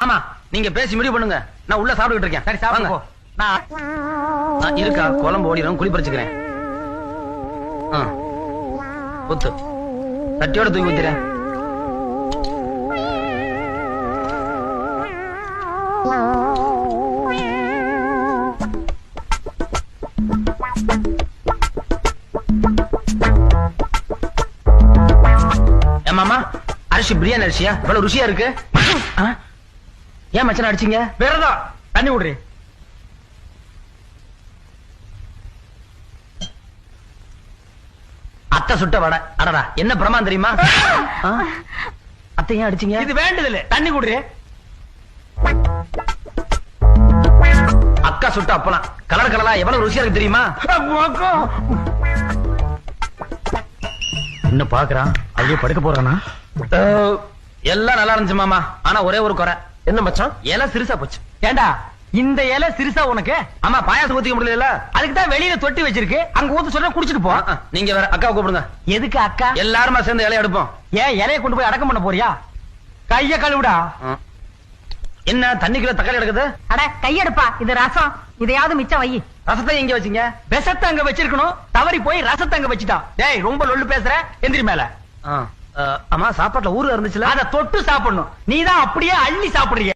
ஆமா நீங்க பேசி முடிவு பண்ணுங்க. நான் உள்ள சாப்பிட்டுட்டு இருக்கேன். சரி சாப்பிடு வாங்க. போ. நான் இருக்கா? குழம்பு ஓடிடும் குழி பறிச்சுக்கிறேன். ஆ. ஊத்து. தட்டியோட தூக்கி ஊத்துறேன் ஏமாமா அரிசி பிரியாணி அரிசியா? இவ்வளவு ருசியா இருக்கு? ஏன் மச்சான் அடிச்சீங்க? விரதம். தண்ணி விடுறி அத்தை சுட்ட வடை. அடடா என்ன பிரமான் தெரியுமா? அத்தை ஏன் அடிச்சீங்க? இது வேண்டுதல். தண்ணி குடுறி. அக்கா சுட்ட அப்பலாம் கலர் கலரா எவ்வளவு ருசியா இருக்கு தெரியுமா? என்ன பாக்குறான். அப்படியே படுக்க போறானா? எல்லாம் நல்லா இருந்துச்சு மாமா. ஆனா ஒரே ஒரு குறை. என்ன மச்சான்? இலை சிறுசா போச்சு. ஏண்டா இந்த இலை சிறுசா உனக்கு? ஆமா பாயாசம் ஊத்திக்க முடியல அதுக்கு தான் வெளியில தொட்டி வச்சிருக்கு. அங்க ஊத்த சொன்னா குடிச்சிட்டு போ. நீங்க வேற அக்கா கூப்பிடுங்க. எதுக்கு அக்கா? எல்லாருமா சேர்ந்து இலைய எடுப்போம் ஏன் இலைய கொண்டு போய் அடக்கம் பண்ண போறியா? கைய கழுவுடா. என்ன தண்ணிக்குள்ள தக்காளி எடுக்குது அட கையெடுப்பா. இது ரசம். இதையாவது மிச்சம் வை. ரசத்தை எங்க வச்சீங்க? விஷத்தை அங்க வச்சிருக்கணும். தவறி போய் ரசத்தை அங்க வச்சுட்டான் டேய் ரொம்ப லொல்லு பேசுற. எந்திரி மேல. அம்மா சாப்பாட்டுல ஊரு இருந்துச்சுல? அதை தொட்டு சாப்பிடணும். நீ தான் அப்படியே அள்ளி சாப்பிடுறிய.